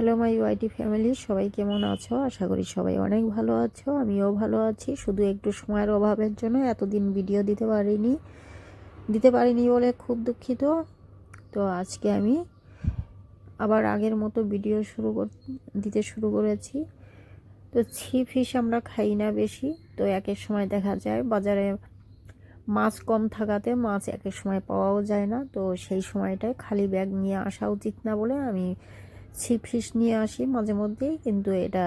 Hello my YT family সবাই কেমন আছো? আশা করি সবাই অনেক ভালো আছো, আমিও ভালো আছি। শুধু একটু সময়ের অভাবের জন্য এতদিন ভিডিও দিতে পারিনি দিতে পারিনি বলে খুব দুঃখিত। তো আজকে আমি আবার আগের মতো ভিডিও শুরু দিতে শুরু করেছি। তো ছি ফিশ আমরা খাই না বেশি, তো একের সময় দেখা যায় বাজারে মাছ কম থাকাতে মাছ একের সময় পাওয়াও যায় না, তো সেই সময়টায় খালি ব্যাগ নিয়ে আসা উচিত না বলে আমি ছিপ ফিশ নিয়ে আসি মাঝে মধ্যেই, কিন্তু এটা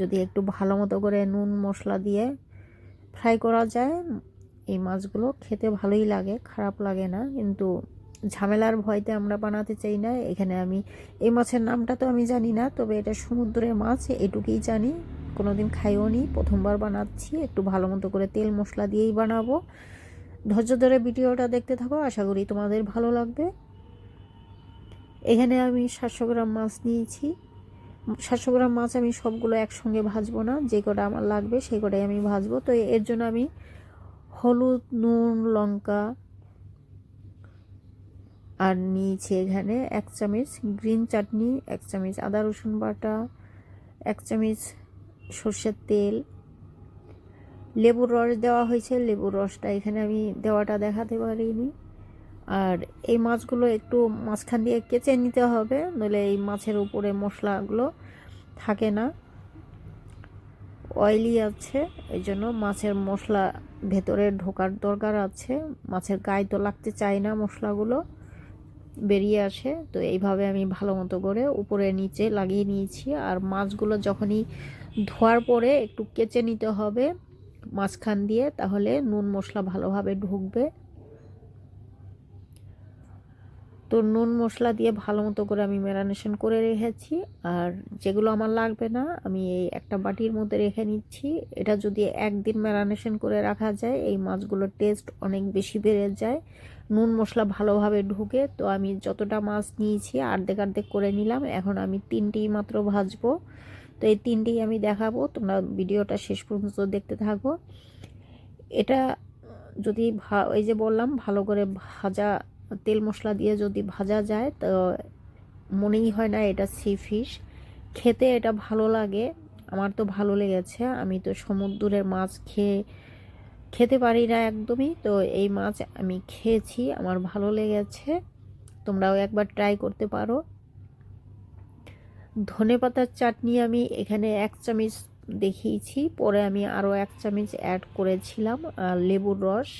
যদি একটু ভালো মতো করে নুন মশলা দিয়ে ফ্রাই করা যায়, এই মাছগুলো খেতে ভালোই লাগে, খারাপ লাগে না। কিন্তু ঝামেলার ভয়তে আমরা বানাতে চাই না। এখানে আমি, এই মাছের নামটা তো আমি জানি না, তবে এটা সমুদ্রের মাছ, এটুকুই জানি। কোনো দিন খাইও নি, প্রথমবার বানাচ্ছি, একটু ভালো মতো করে তেল মশলা দিয়েই বানাবো। ধৈর্য ধরে ভিডিওটা দেখতে থাকো, আশা করি তোমাদের ভালো লাগবে। এখানে আমি সাতশো গ্রাম মাছ নিয়েছি। সাতশো গ্রাম মাছ আমি সবগুলো একসঙ্গে ভাজবো না। যে কটা আমার লাগবে সেই কটাই আমি ভাজবো। তো এর জন্য আমি হলুদ, নুন, লঙ্কা আর নিয়েছি এখানে এক চামচ গ্রিন চাটনি, এক চামচ আদা রসুন বাটা, এক চামচ সর্ষের তেল। লেবুর রস দেওয়া হয়েছে। লেবুর রসটা এখানে আমি দেওয়াটা দেখাতে পারিনি। আর এই মাছগুলো একটু মাঝখান দিয়ে কেচে নিতে হবে, নইলে এই মাছের উপরে মশলাগুলো থাকে না। অয়েলি আছে, এই জন্য মাছের মশলা ভেতরে ঢোকার দরকার আছে। মাছের গায়ে তো লাগতে চায় না মশলাগুলো, বেরিয়ে আসে। তো এইভাবে আমি ভালো মতো করে উপরে নিচে লাগিয়ে নিয়েছি। আর মাছগুলো যখনই ধোয়ার পরে একটু কেচে নিতে হবে মাঝখান দিয়ে, তাহলে নুন মশলা ভালোভাবে ঢুকবে। তো নুন মশলা দিয়ে ভালো মতো করে আমি ম্যারানেশন করে রেখেছি। আর যেগুলো আমার লাগবে না, আমি এই একটা বাটির মধ্যে রেখে নিচ্ছি। এটা যদি একদিন ম্যারানেশন করে রাখা যায়, এই মাছগুলোর টেস্ট অনেক বেশি বেড়ে যায়। নুন মশলা ভালোভাবে ঢুকে, তো আমি যতটা মাছ নিয়েছি, আর্ধেক আর্ধেক করে নিলাম। এখন আমি তিনটেই মাত্র ভাজবো। তো এই তিনটেই আমি দেখাবো। তোমরা ভিডিওটা শেষ পর্যন্ত দেখতে থাকো। এটা যদি ভা ওই যে বললাম, ভালো করে ভাজা তেল মশলা দিয়ে যদি ভাজা যায়, তো মনেই হয় না এটা সি ফিশ খেতে এটা ভালো লাগে, আমার তো ভালো লেগেছে। আমি তো সমুদ্রের মাছ খেয়ে, খেতে পারি না একদমই। তো এই মাছ আমি খেয়েছি, আমার ভালো লেগেছে। তোমরাও একবার ট্রাই করতে পারো। ধনে পাতার চাটনি আমি এখানে এক চামচ দেখিয়েছি, পরে আমি আরও এক চামচ অ্যাড করেছিলাম লেবুর রস।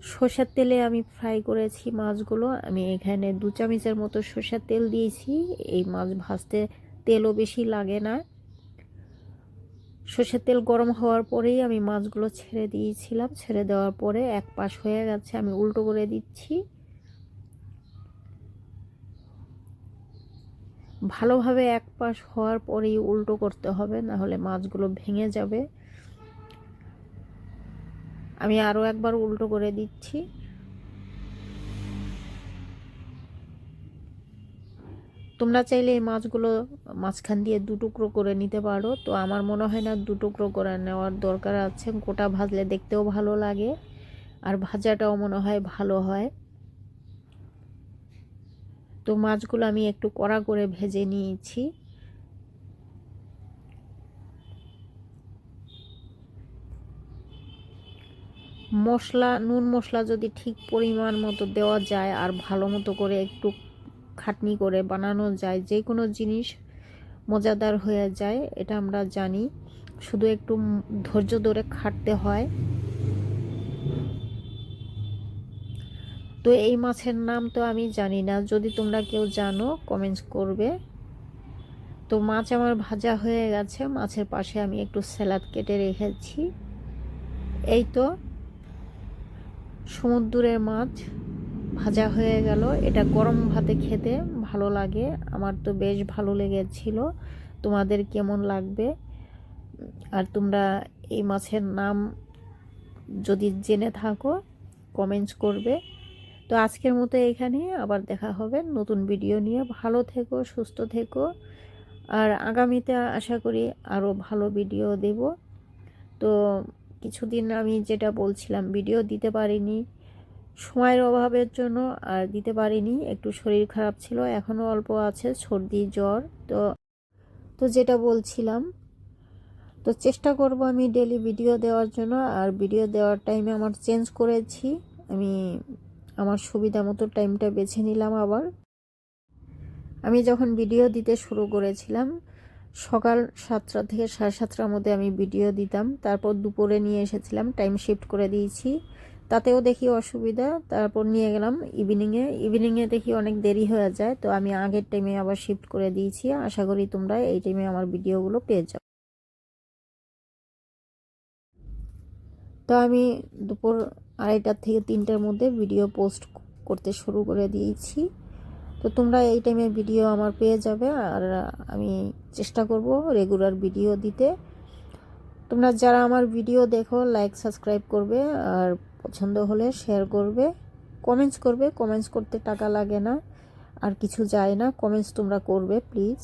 সর্ষের তেলে আমি ফ্রাই করেছি মাছগুলো। আমি এখানে দু চামচের মতো সর্ষের তেল দিয়েছি। এই মাছ ভাজতে তেলও বেশি লাগে না। সর্ষের তেল গরম হওয়ার পরেই আমি মাছগুলো ছেড়ে দিয়েছিলাম। ছেড়ে দেওয়ার পরে এক পাশ হয়ে গেছে, আমি উল্টো করে দিচ্ছি। ভালোভাবে এক পাশ হওয়ার পরেই উল্টো করতে হবে না হলে মাছগুলো ভেঙে যাবে। আমি আরও একবার উল্টো করে দিচ্ছি। তোমরা চাইলে এই মাছগুলো মাঝখান দিয়ে দু টুকরো করে নিতে পারো। তো আমার মনে হয় না দু টুকরো করে নেওয়ার দরকার আছে। গোটা ভাজলে দেখতেও ভালো লাগে। আর ভাজাটাও মনে হয় ভালো হয়। তো মাছগুলো আমি একটু কড়া করে ভেজে নিয়েছি। মশলা, নুন মশলা যদি ঠিক পরিমাণ মতো দেওয়া যায় আর ভালো মতো করে একটু খাটনি করে বানানো যায়, যে কোনো জিনিস মজাদার হয়ে যায়, এটা আমরা জানি। শুধু একটু ধৈর্য ধরে খাটতে হয়। তো এই মাছের নাম তো আমি জানি না। যদি তোমরা কেউ জানো কমেন্টস করবে। তো মাছ আমার ভাজা হয়ে গেছে। মাছের পাশে আমি একটু স্যালাড কেটে রেখেছি। এই তো। সমুদ্রের মাছ ভাজা হয়ে গেল। এটা গরম ভাতে খেতে ভালো লাগে। আমার তো বেশ ভালো লেগেছিল। তোমাদের কেমন লাগবে? আর তোমরা এই মাছের নাম যদি জেনে থাকো কমেন্টস করবে। তো আজকের মতো এখানে আবার দেখা হবে নতুন ভিডিও নিয়ে। ভালো থেকো, সুস্থ থেকো। আর আগামীতে আশা করি আরও ভালো ভিডিও দেব। তো কিছুদিন আমি যেটা বলছিলাম ভিডিও দিতে পারিনি। সময়ের অভাবের জন্য আর দিতে পারিনি, একটু শরীর খারাপ ছিল এখনও অল্প আছে, সর্দি, জ্বর, তো তো যেটা বলছিলাম, তো চেষ্টা করব আমি ডেলি ভিডিও দেওয়ার জন্য। আর ভিডিও দেওয়ার টাইমে আমার চেঞ্জ করেছি, আমি আমার সুবিধা মতো টাইমটা বেছে নিলাম আবার। আমি যখন ভিডিও দিতে শুরু করেছিলাম সকাল সাতটা থেকে সাড়ে সাতটার মধ্যে আমি ভিডিও দিতাম। তারপর দুপুরে নিয়ে এসেছিলাম টাইম শিফট করে দিয়েছি। তাতেও দেখি অসুবিধা, তারপর নিয়ে গেলাম ইভিনিংয়ে ইভিনিংয়ে দেখি অনেক দেরি হয়ে যায়, তো আমি আগের টাইমে আবার শিফট করে দিয়েছি। আশা করি তোমরা এই টাইমে আমার ভিডিওগুলো পেয়ে যাও। তো আমি দুপুর আড়াইটার থেকে তিনটার মধ্যে ভিডিও পোস্ট করতে শুরু করে দিয়েছি। তো তোমরা এই টাইমে ভিডিও আমার পেয়ে যাবে, আর আমি চেষ্টা করব রেগুলার ভিডিও দিতে। তোমরা যারা আমার ভিডিও দেখো লাইক সাবস্ক্রাইব করবে, আর পছন্দ হলে শেয়ার করবে। কমেন্টস করবে কমেন্টস করতে টাকা লাগে না, আর কিছু যায় না। কমেন্টস তোমরা করবে প্লিজ